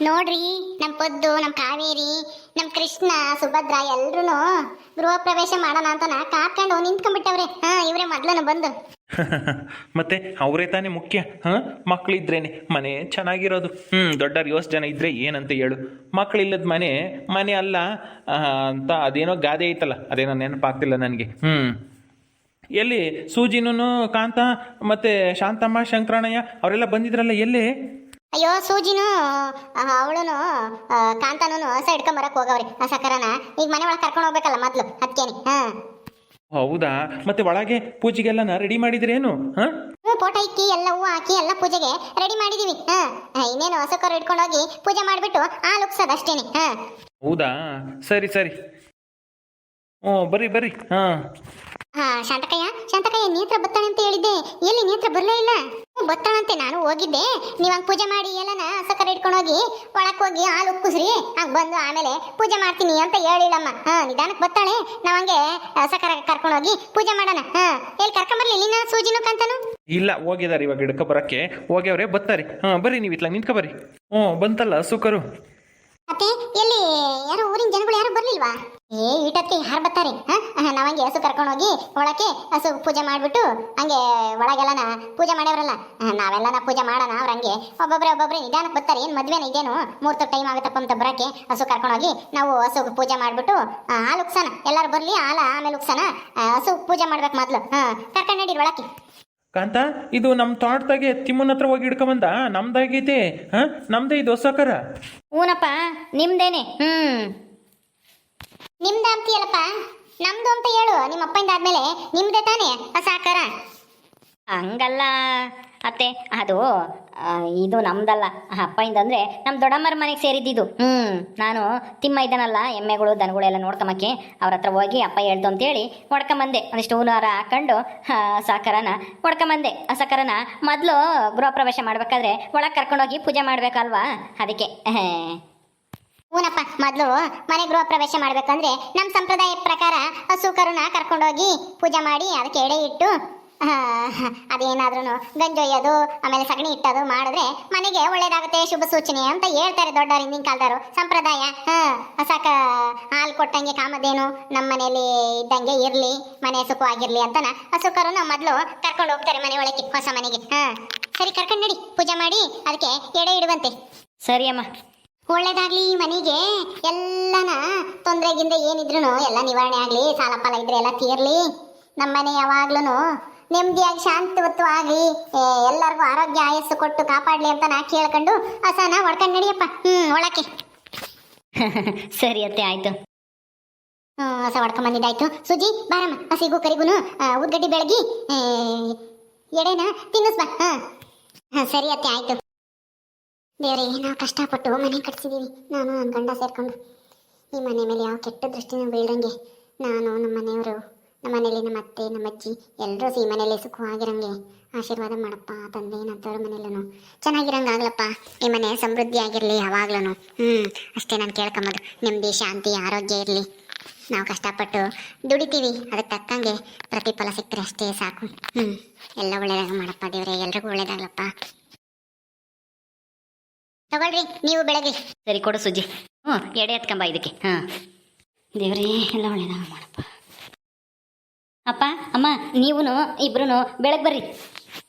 ನೋಡ್ರಿ, ನಮ್ ಪೊದ್ದು, ನಮ್ ಕಾವೇರಿ, ನಮ್ ಕೃಷ್ಣ, ಸುಭದ್ರ ಎಲ್ರು ಗೃಹ ಪ್ರವೇಶ ಮಾಡೋಣ ಅಂತನ ಕಾಕೊಂಡು ನಿಂತ್ಕೊಂಡ್ಬಿಟ್ಟವ್ರೆ. ಹಾ, ಇವ್ರೆ ಮೊದ್ಲನು ಬಂದು. ಮತ್ತೆ ಅವರೇ ತಾನೇ ಮುಖ್ಯ, ಹಾ? ಮಕ್ಕಳಿದ್ರೇನೆ ಮನೆ ಚೆನ್ನಾಗಿರೋದು. ಹ್ಞೂ ದೊಡ್ಡವ್ರು ಯೋಸ್ ಜನ ಇದ್ರೆ ಏನಂತ ಹೇಳು. ಮಕ್ಕಳಿಲ್ಲದ ಮನೆ ಮನೆ ಅಲ್ಲ ಅಂತ ಅದೇನೋ ಗಾದೆ ಐತಲ್ಲ, ಅದೇನೋ ನೆನಪಾಗ್ತಿಲ್ಲ ನನಗೆ. ಹ್ಞೂ ಎಲ್ಲಿ ಸೂಜಿನೂ ಕಾಂತ, ಮತ್ತೆ ಶಾಂತಮ್ಮ ಶಂಕರಣಯ್ಯ ಅವರೆಲ್ಲ ಬಂದಿದ್ರಲ್ಲ, ಎಲ್ಲಿ? ಅಯ್ಯೋ ಸೂಜಿನು ಅವಳುನು ಕಾಂತಾನು ಹಸ ಹಿಡ್ಕೊಂಬರಕ್ ಹೋಗವ್ರಿ ಆ ಸಕರನ. ಈಗ ಮನೆ ಒಳಗೆ ಕರ್ಕೊಂಡು ಹೋಗ್ಬೇಕಲ್ಲ ಮೊದ್ಲು ಅದ್ಕೇನಿ ಹಾ. ಹೌದಾ? ಮತ್ತೆ ಒಳಗೆ ಪೂಜೆಗೆಲ್ಲನ ರೆಡಿ ಮಾಡಿದ್ರೇನು ಹಾಂ? ಹ್ಞೂ ಫೋಟೋ ಇಕ್ಕಿ ಎಲ್ಲ ಹೂವು ಹಾಕಿ ಎಲ್ಲ ಪೂಜೆಗೆ ರೆಡಿ ಮಾಡಿದೀವಿ ಹಾಂ. ಇನ್ನೇನು ಹೊಸಕರು ಹಿಡ್ಕೊಂಡು ಹೋಗಿ ಪೂಜೆ ಮಾಡಿಬಿಟ್ಟು ಆ ಲುಕ್ಸದ ಅಷ್ಟೇನೆ ಹಾಂ. ಹೌದಾ? ಸರಿ ಸರಿ. ಹ್ಞೂ ಬರಿ ಬರ್ರಿ. ಹಾ. ಹಾ ಶಾಂತಕಯ್ಯ ಶಾಂತಕಯ್ಯ ನೇತ್ರ ಬತ್ತಾಳೆ ಅಂತ ಹೇಳಿದ್ದೆ. ಎಲ್ಲಿ ನೇತ್ರ ಬರಲೇ ಇಲ್ಲ? ಬತ್ತಾಳಂತೆ ನಾನು ಹೋಗಿದ್ದೆ. ನೀವು ಹಂಗೆ ಪೂಜೆ ಮಾಡಿ ಎಲ್ಲನ ಸಕ್ಕರೆ ಇಟ್ಕೊಂಡು ಹೋಗಿ ಒಳಕ್ಕೆ ಹೋಗಿ ಹಾಲು ಉಕ್ಕುಸ್ರಿ ಹಂಗೆ ಬಂದು ಆಮೇಲೆ ಪೂಜೆ ಮಾಡ್ತೀನಿ ಅಂತ ಹೇಳಿಲ್ಲಮ್ಮ. ಹಾ ನಿಧಾನಕ್ಕೆ ಬತ್ತಾಳೆ. ನಾವು ಹಂಗೆ ಸಕ್ಕರೆ ಕರ್ಕೊಂಡು ಹೋಗಿ ಪೂಜೆ ಮಾಡೋಣ. ಹಾ ಎಲ್ಲಿ ಕರ್ಕೊಂಬರ್ಲಿ ಇಲ್ಲಿನ ಸೂಜಿನು ಕಂತನು? ಇಲ್ಲ ಹೋಗಿದಾರೆ ಇವಾಗ ಹಿಡ್ಕೊ ಬರಕ್ಕೆ. ಹೋಗ್ಯವ್ರೆ ಬತ್ತಾರೆ. ಹಾಂ ಬರ್ರಿ ನೀವು ಇತ್ಲ ನಿಂತ್ಕೊ ಬರ್ರಿ. ಹ್ಞೂ ಬಂತಲ್ಲ ಸುಕರು. ಮತ್ತೆ ಎಲ್ಲಿ ಊರಿನ ಜನಗಳು ಯಾರು ಬರ್ಲಿಲ್ವಾ? ಏ ಈಟಕ್ಕೆ ಯಾರು ಬರ್ತಾರೆ ನಾವಂಗೆ ಹಸು ಕರ್ಕೊಂಡು ಹೋಗಿ ಒಳಕ್ಕೆ ಹಸು ಪೂಜೆ ಮಾಡ್ಬಿಟ್ಟು ಹಂಗೆ ಒಳಗೆಲ್ಲನ ಪೂಜೆ ಮಾಡ್ಯವ್ರಲ್ಲ. ನಾವೆಲ್ಲನ ಪೂಜೆ ಮಾಡೋಣ ಅವ್ರ ಹಂಗೆ. ಒಬ್ಬೊಬ್ರೆ ಒಬ್ಬೊಬ್ರೆ ನಿಧಾನಕ್ಕೆ ಬರ್ತಾರೆ. ಏನು ಮದ್ವೆನ ಇದೇನು? ಮೂರ್ತು ಟೈಮ್ ಆಗುತ್ತಪ್ಪ ಅಂತ ಬರಕ್ಕೆ ಹಸು ಕರ್ಕೊಂಡು ಹೋಗಿ ನಾವು ಹಸು ಪೂಜೆ ಮಾಡ್ಬಿಟ್ಟು ಹಾಲು ಉಕ್ಸನ. ಎಲ್ಲರೂ ಬರ್ಲಿ, ಹಾಲ ಆಮೇಲೆ ಉಕ್ಸನ. ಹಸು ಪೂಜೆ ಮಾಡ್ಬೇಕು ಮೊದಲು. ಹಾಂ, ಕರ್ಕೊಂಡು ನಡೀರಿ ಒಳಕ್ಕೆ. ಕಾಂತ, ಇದು ನಮ್ಮ ತೋಟದಾಗೆ ತಿಮ್ಮನ ಹತ್ರ ಹೋಗಿ ಹಿಡ್ಕೊಂಬಂದ ನಮ್ದಾಗೈತೆ, ಹಾಂ? ನಮ್ದೇ ಇದು ಹೊಸಕರ. ಹೂನಪ್ಪ, ನಿಮ್ದೇನೆ, ಹ್ಮ್. ನಿಮ್ದು ಅಂತೀಯಲ್ಲಪ್ಪ? ನಮ್ದು ಅಂತ ಹೇಳು, ನಿಮ್ಮ ಅಪ್ಪಂದ ಆದ್ಮೇಲೆ ನಿಮ್ದೇ ತಾನೇ ಆ ಸಾಕಾರ ಹಂಗಲ್ಲ. ಅತ್ತೆ, ಅದು ಇದು ನಮ್ದಲ್ಲ. ಅಪ್ಪಯಿಂದ ಅಂದ್ರೆ ನಮ್ಮ ದೊಡ್ಡಮ್ಮರ ಮನೆಗೆ ಸೇರಿದ್ದಿದ್ದು ಹ್ಮ್, ನಾನು ತಿಮ್ಮ ಇದ್ದಾನಲ್ಲ, ಎಮ್ಮೆಗಳು ದನಗಳೆಲ್ಲ ನೋಡ್ಕೊಂಬಕ್ಕೆ ಅವ್ರ ಹತ್ರ ಹೋಗಿ ಅಪ್ಪ ಹೇಳ್ದು ಅಂತೇಳಿ ಹೊಡ್ಕೊಂಬಂದೆ. ಒಂದಿಷ್ಟು ಹೂನಾರ ಹಾಕೊಂಡು ಸಾಕರನ ಹೊಡ್ಕೊಂಬಂದೆ. ಆ ಸಾಕರನ ಮೊದಲು ಗೃಹ ಪ್ರವೇಶ ಮಾಡ್ಬೇಕಾದ್ರೆ ಒಳಗೆ ಕರ್ಕೊಂಡೋಗಿ ಪೂಜೆ ಮಾಡ್ಬೇಕಲ್ವಾ? ಅದಕ್ಕೆ. ಹೂನಪ್ಪ, ಮೊದಲು ಮನೆ ಗೃಹ ಪ್ರವೇಶ ಮಾಡ್ಬೇಕಂದ್ರೆ ನಮ್ಮ ಸಂಪ್ರದಾಯ ಪ್ರಕಾರ ಹಸು, ಕರುನ ಕರ್ಕೊಂಡೋಗಿ ಪೂಜೆ ಮಾಡಿ, ಅದಕ್ಕೆ ಎಡೆ ಇಟ್ಟು ಅದೇನಾದ್ರೂ ಗಂಜೊಯ್ಯೋದು ಆಮೇಲೆ ಸಗಣಿ ಇಟ್ಟೋದು ಮಾಡಿದ್ರೆ ಮನೆಗೆ ಒಳ್ಳೇದಾಗುತ್ತೆ ಶುಭ ಸೂಚನೆ ಅಂತ ಹೇಳ್ತಾರೆ ದೊಡ್ಡವರು ಹಿಂದಿನ ಕಾಲದವರು. ಸಂಪ್ರದಾಯ ಹಾ ಸಾಕ ಹಾಲು ಕೊಟ್ಟಂಗೆ ಕಾಮದೇನು ನಮ್ಮ ಮನೆಯಲ್ಲಿ ಇದ್ದಂಗೆ ಇರ್ಲಿ ಮನೆ ಸುಖವಾಗಿರ್ಲಿ ಅಂತನ ಹಸು ಕರುನ ಮೊದಲು ಕರ್ಕೊಂಡು ಹೋಗ್ತಾರೆ ಮನೆ ಒಳಗೆ ಹೊಸ ಮನೆಗೆ. ಹಾ ಸರಿ ಕರ್ಕೊಂಡು ನಡಿ ಪೂಜೆ ಮಾಡಿ ಅದಕ್ಕೆ ಎಡೆ ಇಡುವಂತೆ. ಸರಿ ಅಮ್ಮ. ಒಳ್ಳೇದಾಗ್ಲಿ ಈ ಮನೆಗೆ ಎಲ್ಲನ ತೊಂದರೆಗಿಂದ ಏನಿದ್ರು ಎಲ್ಲ ನಿವಾರಣೆ ಆಗ್ಲಿ ಸಾಲ ಪಾಲ ಇದ್ರೆ ಎಲ್ಲ ತೀರ್ಲಿ. ನಮ್ಮನೆ ಯಾವಾಗ್ಲೂ ನೆಮ್ಮದಿಯಾಗಿ ಶಾಂತವತ್ವವಾಗಿ ಎಲ್ಲರಿಗೂ ಆರೋಗ್ಯ, ಆಯಸ್ಸು ಕೊಟ್ಟು ಕಾಪಾಡಲಿ ಅಂತ ನಾ ಕೇಳ್ಕೊಂಡು ಹಸನ ಹೊಡ್ಕೊಂಡು ನಡಿಯಪ್ಪ. ಹ್ಞೂ ಒಳಕ್ಕೆ. ಸರಿ ಅತ್ತೆ, ಆಯಿತು. ಹೊಸ ಹೊಡ್ಕೊಂಡ್ ಬಂದಿದ್ದಾಯ್ತು. ಸುಜಿ, ಬಾರಮ್ಮ. ಹಸಿಗೂ ಕರಿಗುನು ಉದ್ಗಡ್ಡಿ ಬೆಳಗಿ ಎಡೆನ ತಿನ್ನಿಸ್ಬಾ ಹಾ. ಸರಿ ಅತ್ತೆ, ಆಯ್ತು. ದೇವ್ರೆ ನಾವು ಕಷ್ಟಪಟ್ಟು ಮನೆ ಕಟ್ಸಿದ್ದೀವಿ ನಾನು ನನ್ನ ಗಂಡ ಸೇರ್ಕೊಂಡು. ಈ ಮನೆ ಮೇಲೆ ಯಾವ ಕೆಟ್ಟ ದೃಷ್ಟಿನೂ ಬೀಳದಂಗೆ ನಾನು ನಮ್ಮ ಮನೆಯವರು ನಮ್ಮ ಮನೇಲಿ ನಮ್ಮ ಅತ್ತೆ, ನಮ್ಮ ಅಜ್ಜಿ ಎಲ್ಲರೂ ಸಿ ಮನೇಲಿ ಸುಖವಾಗಿರಂಗೆ. ಆಶೀರ್ವಾದ ಮಾಡಪ್ಪ, ತಂದೆ ನಂತರ ಮನೇಲೂ ಚೆನ್ನಾಗಿರಂಗಾಗ್ಲಪ್ಪ ಈ ಮನೆ ಸಮೃದ್ಧಿ ಆಗಿರಲಿ ಯಾವಾಗ್ಲೂ ಹ್ಞೂ ಅಷ್ಟೇ ನಾನು ಕೇಳ್ಕೊಂಬೋದು. ನೆಮ್ಮದಿ, ಶಾಂತಿ, ಆರೋಗ್ಯ ಇರಲಿ. ನಾವು ಕಷ್ಟಪಟ್ಟು ದುಡಿತೀವಿ. ಅದಕ್ಕೆ ತಕ್ಕಂಗೆ ಪ್ರತಿಫಲ ಸಿಕ್ಕರೆ ಅಷ್ಟೇ ಸಾಕು. ಹ್ಞೂ ಎಲ್ಲ ಒಳ್ಳೇದಾಗ ಮಾಡಪ್ಪ ದೇವ್ರೆ. ಎಲ್ರಿಗೂ ಒಳ್ಳೇದಾಗ್ಲಪ್ಪ. ತಗೊಳ್ರಿ, ನೀವು ಬೆಳಗ್ಗೆ. ಸರಿ, ಕೊಡು ಸುಜ್ಜಿ ಹ್ಞೂ ಎಡೆ ಎತ್ಕೊಂಬ ಇದಕ್ಕೆ. ಹಾಂ. ದೇವ್ರೇ, ಎಲ್ಲ ಒಳ್ಳೇದಾಗ ಮಾಡಪ್ಪ. ಅಪ್ಪ ಅಮ್ಮ ನೀವು ಇಬ್ರು ಬೆಳಗ್ಗೆ ಬರ್ರಿ.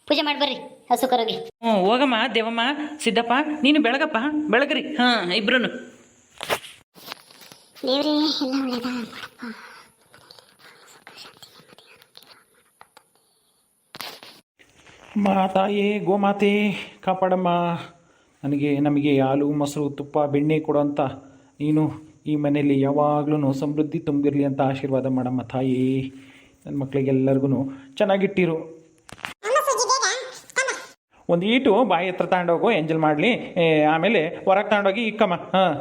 ಪೂಜೆ ಮಾಡಿ ಬರ್ರಿ ಹಸು ಕರೋಗಿ. ಹ್ಞೂ ಹೋಗಮ್ಮ ದೇವಮ್ಮ ಸಿದ್ದಪ್ಪ ನೀನು ಬೆಳಗಪ್ಪ ಬೆಳಗ್ರಿ. ಹಾಂ ಇಬ್ರು ದೇವ್ರೇ ಎಲ್ಲ ಮಾತಾಯೇ ಗೋಮಾತೆ ಕಾಪಾಡಮ್ಮ. ನನಗೆ ನಮಗೆ ಹಾಲು ಮೊಸರು ತುಪ್ಪ ಬೆಣ್ಣೆ ಕೊಡೋಂಥ ನೀನು ಈ ಮನೆಯಲ್ಲಿ ಯಾವಾಗ್ಲೂ ಸಮೃದ್ಧಿ ತುಂಬಿರಲಿ ಅಂತ ಆಶೀರ್ವಾದ ಮಾಡಮ್ಮ ತಾಯಿ. ನನ್ನ ಮಕ್ಕಳಿಗೆಲ್ಲರಿಗೂ ಚೆನ್ನಾಗಿಟ್ಟಿರು. ಒಂದು ಈಟು ಬಾಯಿ ಹತ್ರ ತಗೊಂಡೋಗು ಎಂಜಲ್ ಮಾಡಲಿ. ಆಮೇಲೆ ಹೊರಗೆ ತಗೊಂಡೋಗಿ ಇಕ್ಕಮ್ಮ. ಹಾಂ.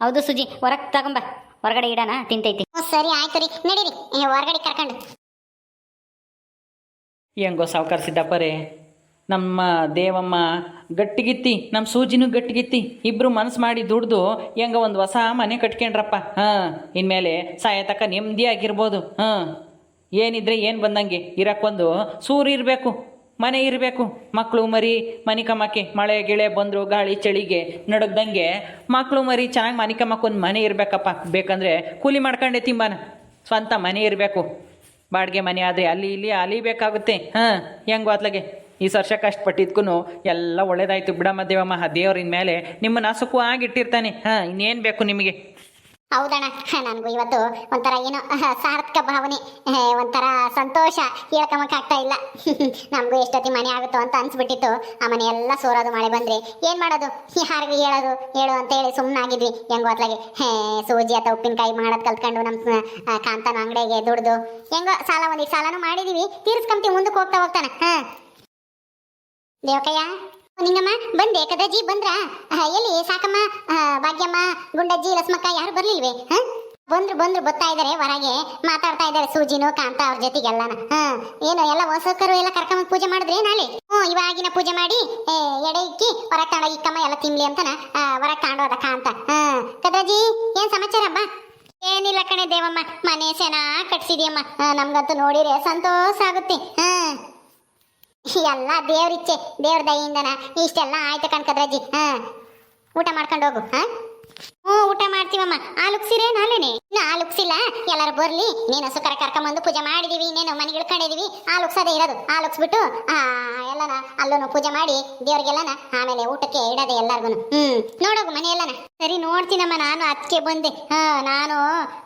ಹೌದು ಸುಜಿ ಹೊರಗೆ ತಗೊಂಬ. ಹೊರಗಡೆ ಇಡೋಣ ತಿಂತೈತಿ. ಸರಿ ಆಯ್ತು ರೀ. ನಡೀರಿ. ಹೊರಗಡೆ ಕರ್ಕೊಂಡು. ಹೆಂಗೋ ಸಾವುಕಾರ ಸಿದ್ದಪ್ಪರೇ ನಮ್ಮ ದೇವಮ್ಮ ಗಟ್ಟಿಗಿತ್ತಿ ನಮ್ಮ ಸೂಜಿನೂ ಗಟ್ಟಿಗಿತ್ತಿ ಇಬ್ಬರು ಮನಸ್ಸು ಮಾಡಿ ದುಡ್ದು ಹೆಂಗ ಒಂದು ಹೊಸ ಮನೆ ಕಟ್ಕೊಂಡ್ರಪ್ಪ. ಹಾಂ ಇನ್ಮೇಲೆ ಸಾಯ ನೆಮ್ಮದಿ ಆಗಿರ್ಬೋದು ಹಾಂ. ಏನಿದ್ರೆ ಏನು ಬಂದಂಗೆ ಇರಕ್ಕೊಂದು, ಸೂರು ಇರಬೇಕು, ಮನೆ ಇರಬೇಕು ಮಕ್ಕಳು ಮರಿ ಮನೆ ಕಮ್ಮಕ್ಕೆ ಮಳೆ ಗಿಳೆ ಬಂದರು, ಗಾಳಿ ಚಳಿಗೆ ನಡಗ್ದಂಗೆ ಮಕ್ಕಳು ಮರಿ ಚೆನ್ನಾಗಿ ಮನೆ ಕಮ್ಮಕ್ಕೆ ಮನೆ ಇರಬೇಕಪ್ಪ. ಬೇಕಂದರೆ ಕೂಲಿ ಮಾಡ್ಕೊಂಡೆ ತಿಂಬಾನ. ಸ್ವಂತ ಮನೆ ಇರಬೇಕು. ಬಾಡಿಗೆ ಮನೆ ಆದರೆ ಅಲ್ಲಿ ಇಲ್ಲಿ ಅಲಿಬೇಕಾಗುತ್ತೆ ಹಾಂ, ಹೆಂಗ್ ಅತ್ಲಾಗೆ ಈ ವರ್ಷ ಕಷ್ಟಪಟ್ಟಿದ್ಕೂ ಎಲ್ಲ ಒಳ್ಳೇದಾಯಿತು ಬಿಡಮ್ಮ ದೇವಮ್ಮ. ದೇವ್ರಿನ ಮೇಲೆ ನಿಮ್ಮನ್ನು ಸುಖವಾಗಿಟ್ಟಿರ್ತಾನೆ. ಹಾಂ, ಇನ್ನೇನು ಬೇಕು ನಿಮಗೆ? ಹೌದಣ್ಣ. ನನಗೂ ಇವತ್ತು ಒಂಥರ ಏನೋ ಸಾರ್ಥಕ ಭಾವನೆ ಒಂಥರ ಸಂತೋಷ ಹೇಳ್ಕೊಂಬಕ್ಕೆ ಆಗ್ತಾ ಇಲ್ಲ. ನಮಗೂ ಎಷ್ಟೊತ್ತಿ ಮನೆ ಆಗುತ್ತೋ ಅಂತ ಅನ್ಸ್ಬಿಟ್ಟಿತ್ತು. ಆ ಮನೆ ಎಲ್ಲ ಸೋರೋದು ಮಳೆ ಬಂದ್ರೆ ಏನ್ ಮಾಡೋದು? ಯಾರಿಗೂ ಹೇಳೋದು, ಹೇಳು ಅಂತ ಹೇಳಿ ಸುಮ್ಮನಾಗಿದ್ವಿ ಹೆಂಗೋ ಅತ್ಲಾಗೆ ಹೇ, ಸೂಜಿ ಅಥವಾ ಉಪ್ಪಿನಕಾಯಿ ಮಾಡೋದು ಕಲ್ತ್ಕೊಂಡು ನಮ್ಮ ಕಾಂತನ ಅಂಗಡಿಗೆ ದುಡ್ದು. ಹೆಂಗೋ ಸಾಲ ಒಂದಿ ಸಾಲನೂ ಮಾಡಿದೀವಿ, ತೀರ್ಸ್ಕೊಂತೀವಿ, ಮುಂದಕ್ಕೆ ಹೋಗ್ತಾ ಹೋಗ್ತಾನೆ. ಹಾ. ದೇವಕಯ್ಯ ನಿಂಗಮ್ಮ ಬಂದೆ, ಕದಜ್ಜಿ, ಬಂದ್ರಾ? ಎಲ್ಲಿ? ಸಾಕಮ್ಮ ಭಾಗ್ಯಮ್ಮ, ಗುಂಡಜ್ಜಿ ಲಸ್ಮಕ್ಕ ಯಾರು ಬರ್ಲಿಲ್ವೇ? ಹ? ಬಂದ್ರು ಬಂದ್ರು, ಬರ್ತಾ ಇದಾರೆ ಹೊರಗೆ. ಮಾತಾಡ್ತಾ ಇದಾರೆ ಸೂಜಿನು, ಕಾಂತ ಅವ್ರ ಜೊತೆಗೆಲ್ಲನ. ಹ, ಏನು, ಎಲ್ಲ ಹೊಸಕರು ಎಲ್ಲ ಕರ್ಕೊಂಡ್ ಪೂಜೆ ಮಾಡಿದ್ರೆ ನಾಳೆ? ಹ್ಞೂ, ಇವಾಗಿನ ಪೂಜೆ ಮಾಡಿ ಎಡೆ ಇಕ್ಕಿ ಹೊರಗೆ ಕಾಣ ಇಕ್ಕಮ್ಮ ಎಲ್ಲ ತಿನ್ಲಿ ಅಂತನ ಹೊರಗೆ ಕಾಣೋದ ಕಾಂತ. ಹ, ಕದಜ್ಜಿ, ಏನ್ ಸಮಾಚಾರ ಅಮ್ಮ ಏನಿಲ್ಲ ಕಣೆ ದೇವಮ್ಮ, ಮನೆ ಚೆನ್ನಾಗಿ ಕಟ್ಸಿದ್ಯಮ್ಮ. ನಮ್ಗಂತೂ ನೋಡಿರೆ ಸಂತೋಷ ಆಗುತ್ತೆ. ಹಾ. ಎಲ್ಲ ದೇವ್ರಿಚ್ಛೆ ದೇವ್ರ ದಯಿಂದ ಇಷ್ಟೆಲ್ಲ ಆಯ್ತು ಕಣ್ಕದ್ರಜ್ಜಿ ಹಾ. ಊಟ ಮಾಡ್ಕೊಂಡು ಹೋಗು, ಹಾ? ಹ್ಞೂ, ಊಟ ಮಾಡ್ತೀವಮ್ಮ. ಆಲುಕ್ಸಿರೇ ನಾಳೆನೆ ಇನ್ನು ಆಲುಕ್ಸಿಲ್ಲ ಎಲ್ಲರೂ ಬರ್ಲಿ. ನೀನು ಸುಕರ ಕರ್ಕೊಂಬಂದು ಪೂಜೆ ಮಾಡಿದೀವಿ ಇನ್ನೇನು ಮನೆಗೆ ಇಳ್ಕೊಂಡಿದೀವಿ. ಆಲುಕ್ಸದೇ ಇರೋದು. ಆಲುಕ್ಸ್ಬಿಟ್ಟು ಆ, ಎಲ್ಲನ ಅಲ್ಲೂ ಪೂಜೆ ಮಾಡಿ ದೇವ್ರಿಗೆಲ್ಲನ ಆಮೇಲೆ ಊಟಕ್ಕೆ ಇಡೋದೆ ಎಲ್ಲರಿಗೂ ಹ್ಞೂ ನೋಡೋಗು ಮನೆ ಎಲ್ಲನ. ಸರಿ, ನೋಡ್ತೀನಮ್ಮ, ನಾನು ಅದಕ್ಕೆ ಬಂದೆ. ಹಾ, ನಾನು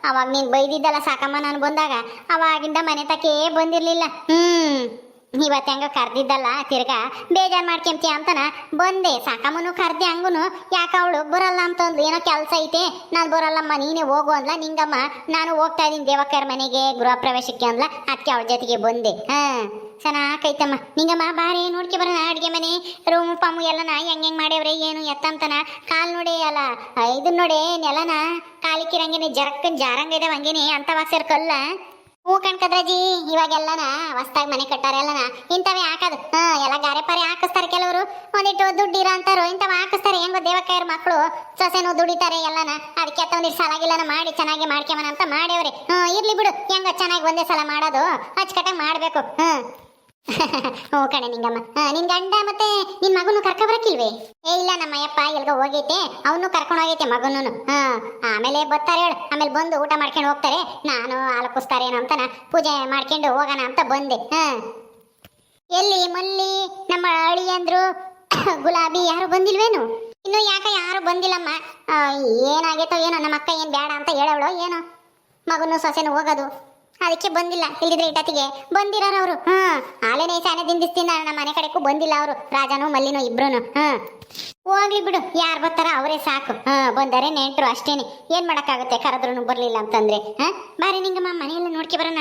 ಅವಾಗ ನೀನು ಬೈದಿದ್ದಲ್ಲ ಸಾಕಮ್ಮ, ನಾನು ಬಂದಾಗ. ಅವಾಗಿಂದ ಮನೆ ತಕ್ಕೇ ಬಂದಿರಲಿಲ್ಲ. ಹ್ಮ್. ಇವತ್ತು ಹೆಂಗ ಕರ್ದಿದ್ದಲ್ಲ, ತಿರ್ಗಾ ಬೇಜಾರ್ ಮಾಡ್ಕೊಂತೀಯ ಅಂತನ ಬಂದೆ. ಸಾಕಮ್ಮನು ಕರ್ದಿ, ಹಂಗುನು ಯಾಕ ಅವಳು ಬರಲ್ಲ ಅಂತಂದು ಏನೋ ಕೆಲಸ ಐತೆ, ನಾನು ಬರಲ್ಲಮ್ಮ, ನೀನೇ ಹೋಗು ಅಂದ್ಲ. ನಿಂಗಮ್ಮ, ನಾನು ಹೋಗ್ತಾ ಇದೀನಿ ದೇವಕ್ಕರ ಮನೆಗೆ ಗೃಹ ಪ್ರವೇಶಕ್ಕೆ ಅಂದ್ಲ. ಅದಕ್ಕೆ ಅವಳ ಜೊತೆಗೆ ಬಂದೆ. ಹಾ, ಚೆನ್ನಾಗೈತಮ್ಮ. ನಿಂಗಮ್ಮ ಬಾರಿ ನೋಡ್ಕೆ ಬರೋಣ, ಅಡುಗೆ ಮನೆ ರೂಮು ಪಾಮು ಎಲ್ಲನ ಹೆಂಗೆ ಹೆಂಗೆ ಮಾಡ್ಯವ್ರೆ, ಏನು ಎತ್ತಂತನ ಕಾಲು ನೋಡಿ ಅಲ್ಲ ಇದನ್ನ ನೋಡಿ ನೆಲನ, ಕಾಲಿಕಿರಂಗೇನೆ ಜರಕ್ಕ ಜಾರಂಗ ಇದಾವ, ಹಂಗೇನೆ ಅಂತವ ಸೇರ್ಕಲ್ಲ ಹ್ಞೂ ಕಣ್ಕದ್ರಜ್ಜಿ ಇವಾಗೆಲ್ಲನ ಹೊಸ್ದಾಗಿ ಮನೆ ಕಟ್ಟಾರ ಎಲ್ಲನ, ಇಂಥವೇ ಹಾಕೋದು. ಹಾ, ಎಲ್ಲ ಗಾರೆ ಪಾರೆ ಹಾಕಿಸ್ತಾರೆ ಕೆಲವರು. ಒಂದಿಟ್ಟು ದುಡ್ಡು ಇರೋ ಅಂತಾರೋ ಇಂಥವ ಹಾಕಿಸ್ತಾರೆ. ಹೆಂಗೋ ದೇವಕಾಯರ ಮಕ್ಕಳು ಸೊಸೆನು ದುಡಿತಾರೆ ಎಲ್ಲನ. ಅದಕ್ಕೆ ಒಂದಿಷ್ಟು ಒಂದಿಟ್ಟು ಸಲಾಗಿಲ್ಲನ ಮಾಡಿ, ಚೆನ್ನಾಗಿ ಮಾಡ್ಕೊಂಬನ ಅಂತ ಮಾಡ್ಯವ್ರಿ. ಹ್ಞೂ ಇರ್ಲಿ ಬಿಡು. ಹೆಂಗ ಚೆನ್ನಾಗಿ ಒಂದೇ ಸಲ ಮಾಡೋದು, ಅಚ್ಚುಕಟ್ಟಾಗಿ ಮಾಡಬೇಕು. ಹ್ಞೂ ಹ್ಞೂ ಕಣೆ ನಿಂಗಮ್ಮ. ನಿನ್ ಗಂಡ ಮತ್ತೆ ನಿನ್ ಮಗನು ಕರ್ಕ ಬರಕಿಲ್ವೇ ಏ, ಇಲ್ಲ ನಮ್ಮ ಅಯ್ಯಪ್ಪ ಎಲ್ಗ ಹೋಗೈತೆ. ಅವನು ಕರ್ಕೊಂಡು ಹೋಗೈತೆ ಮಗನೂ ಹಾ, ಆಮೇಲೆ ಬರ್ತಾರೆ ಹೇಳು. ಆಮೇಲೆ ಬಂದು ಊಟ ಮಾಡ್ಕೊಂಡು ಹೋಗ್ತಾರೆ. ನಾನು ಆಲಕಿಸ್ತಾರೇನೋ ಅಂತನ ಪೂಜೆ ಮಾಡ್ಕೊಂಡು ಹೋಗೋಣ ಅಂತ ಬಂದೆ. ಹಾ. ಎಲ್ಲಿ ಮಲ್ಲಿ ನಮ್ಮ ಅಳಿ ಅಂದ್ರು, ಗುಲಾಬಿ ಯಾರು ಬಂದಿಲ್ವೇನು? ಇನ್ನು ಯಾಕ ಯಾರು ಬಂದಿಲ್ಲಮ್ಮ? ಏನಾಗೈತೋ ಏನೋ, ನಮ್ಮ ಅಕ್ಕ ಏನ್ ಬೇಡ ಅಂತ ಹೇಳವಳು ಏನೋ? ಮಗನು ಸೊಸೆನು ಹೋಗೋದು. ಅದಕ್ಕೆ ಬಂದಿಲ್ಲ. ಇಲ್ಲಿದ್ರೆ ಇಟ್ಟತಿಗೆ ಬಂದಿರೋರು ಅವರು ಹಾ ಆಲೇನೆ ಶಾನೆ ದಿಂದಿಸ್ತೀನಿ ನಮ್ಮ ಮನೆ ಕಡೆಗೂ ಬಂದಿಲ್ಲ ಅವರು. ರಾಜನು, ಮಲ್ಲಿನೋ, ಇಬ್ರುನು. ಹ್ಮ್ ಹೋಗ್ಲಿ ಬಿಡು. ಯಾರು ಬರ್ತಾರ ಅವರೇ ಸಾಕು. ಹಾ, ಬಂದರೆ ನೆಂಟ್ರು ಅಷ್ಟೇನೆ. ಏನ್ ಮಾಡಕ್ಕಾಗುತ್ತೆ? ಕರೆದ್ರು ಬರ್ಲಿಲ್ಲ ಅಂತಂದ್ರೆ. ಹಾ, ಬಾರಿ ನಿಂಗಮ್ಮ, ಮನೆಯೆಲ್ಲ ನೋಡ್ಕೆ ಬರೋಣ.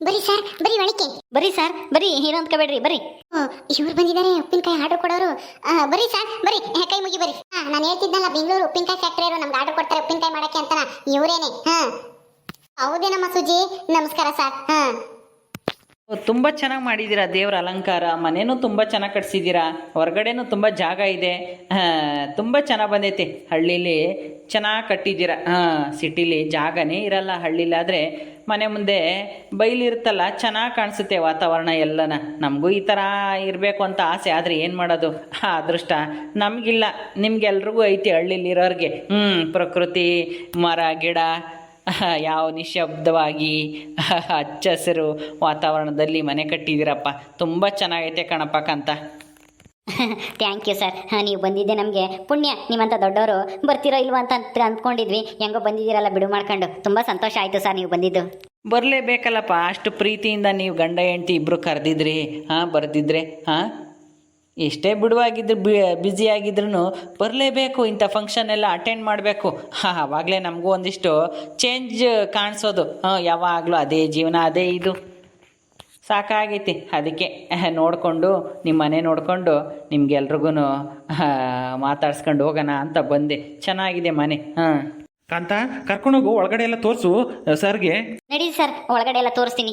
ಬರೀ ಸರ್ ಬರೀ ಒಳಕ್ಕೆ ಬರೀ ಸರ್ ಬರೀ ಹೀರೋ ಅನ್ಕೋಬೇಡ್ರಿ ಬರೀ ಇವ್ರು ಬಂದಿದ್ದಾರೆ ಉಪ್ಪಿನಕಾಯಿ ಆರ್ಡರ್ ಕೊಡೋರು. ಬರೀ ಸರ್ ಬರೀ ಕೈ ಮುಗಿ ಬರೀ ಹಾ ನಾನು ಹೇಳ್ತಿದ್ನಲ್ಲ ಬೆಂಗಳೂರು ಉಪ್ಪಿನಕಾಯಿ ಫ್ಯಾಕ್ಟ್ರಿ ಅವರು ನಮ್ಗೆ ಆರ್ಡರ್ ಕೊಡ್ತಾರೆ ಉಪ್ಪಿನಕಾಯಿ ಮಾಡಕ್ಕೆ ಅಂತನ ಇವರೇನೆ ಹಾ. ಹೌದೇನಮ್ಮ ಸುಜಿ ನಮಸ್ಕಾರ ಸರ್ ಹಾ. ತುಂಬ ಚೆನ್ನಾಗಿ ಮಾಡಿದ್ದೀರಾ ದೇವ್ರ ಅಲಂಕಾರ? ಮನೇನೂ ತುಂಬ ಚೆನ್ನಾಗಿ ಕಟ್ಸಿದ್ದೀರಾ ಹೊರಗಡೆನೂ ತುಂಬ ಜಾಗ ಇದೆ. ತುಂಬ ಚೆನ್ನಾಗಿ ಬಂದೈತೆ. ಹಳ್ಳೀಲಿ ಚೆನ್ನಾಗಿ ಕಟ್ಟಿದ್ದೀರಾ ಹಾಂ, ಸಿಟಿಲಿ ಜಾಗನೇ ಇರಲ್ಲ ಹಳ್ಳಿಲಾದರೆ ಮನೆ ಮುಂದೆ ಬೈಲಿರುತ್ತಲ್ಲ ಚೆನ್ನಾಗಿ ಕಾಣಿಸುತ್ತೆ ವಾತಾವರಣ ಎಲ್ಲನ. ನಮಗೂ ಈ ಥರ ಇರಬೇಕು ಅಂತ ಆಸೆ. ಆದರೆ ಏನು ಮಾಡೋದು? ಆ ಅದೃಷ್ಟ. ನಮಗಿಲ್ಲ. ನಿಮ್ಗೆಲ್ರಿಗೂ ಐತಿ ಹಳ್ಳಿಲಿರೋರಿಗೆ. ಹ್ಞೂ ಪ್ರಕೃತಿ, ಮರ, ಗಿಡ. ಯಾವ ನಿಶಬ್ದವಾಗಿ ಹಚ್ಚ ಹಸಿರು ವಾತಾವರಣದಲ್ಲಿ ಮನೆ ಕಟ್ಟಿದ್ದೀರಪ್ಪ. ತುಂಬ ಚೆನ್ನಾಗೈತೆ ಕಣಪ್ಪ ಕಂತ. ಥ್ಯಾಂಕ್ ಯು ಸರ್ ನೀವು ಬಂದಿದ್ದೆ ನಮಗೆ ಪುಣ್ಯ. ನಿಮ್ಮಂಥ ದೊಡ್ಡವರು ಬರ್ತಿರೋ ಇಲ್ವೋ ಅಂತ ಅಂತ್- ಅಂದ್ಕೊಂಡಿದ್ವಿ. ಹೆಂಗೋ ಬಂದಿದ್ದೀರಲ್ಲ ಬಿಡು ಮಾಡ್ಕೊಂಡು. ತುಂಬ ಸಂತೋಷ ಆಯಿತು ಸರ್ ನೀವು ಬಂದಿದ್ದು. ಬರಲೇಬೇಕಲ್ಲಪ್ಪ. ಅಷ್ಟು ಪ್ರೀತಿಯಿಂದ ನೀವು ಗಂಡ ಹೆಂಡ್ತಿ ಇಬ್ಬರು ಕರೆದಿದ್ರಿ. ಹಾಂ ಬರೆದಿದ್ರೆ ಹಾಂ? ಎಷ್ಟೇ ಬಿಡುವಾಗಿದ್ರು ಬ್ಯುಸಿ ಆಗಿದ್ರು ಬರಲೇಬೇಕು ಇಂಥ ಫಂಕ್ಷನ್ ಎಲ್ಲ ಅಟೆಂಡ್ ಮಾಡಬೇಕು. ಹಾಂ ಆವಾಗಲೇ ನಮಗೂ ಒಂದಿಷ್ಟು ಚೇಂಜ್ ಕಾಣಿಸೋದು. ಹಾಂ ಯಾವಾಗಲೂ ಅದೇ ಜೀವನ ಅದೇ ಇದು. ಸಾಕಾಗೈತಿ. ಅದಕ್ಕೆ ನೋಡಿಕೊಂಡು ನಿಮ್ಮ ಮನೆ ನೋಡಿಕೊಂಡು ನಿಮ್ಗೆಲ್ರಿಗೂ ಮಾತಾಡ್ಸ್ಕೊಂಡು ಹೋಗೋಣ ಅಂತ ಬಂದೆ. ಚೆನ್ನಾಗಿದೆ ಮನೆ. ಹಾಂ. ಕಾಂತ ಕರ್ಕೊಂಡೋಗು ಒಳಗಡೆ ಎಲ್ಲ ತೋರಿಸು ಸರ್ಗೆ. ನಡೀರಿ ಸರ್ ಒಳಗಡೆ ಎಲ್ಲ ತೋರಿಸ್ತೀನಿ.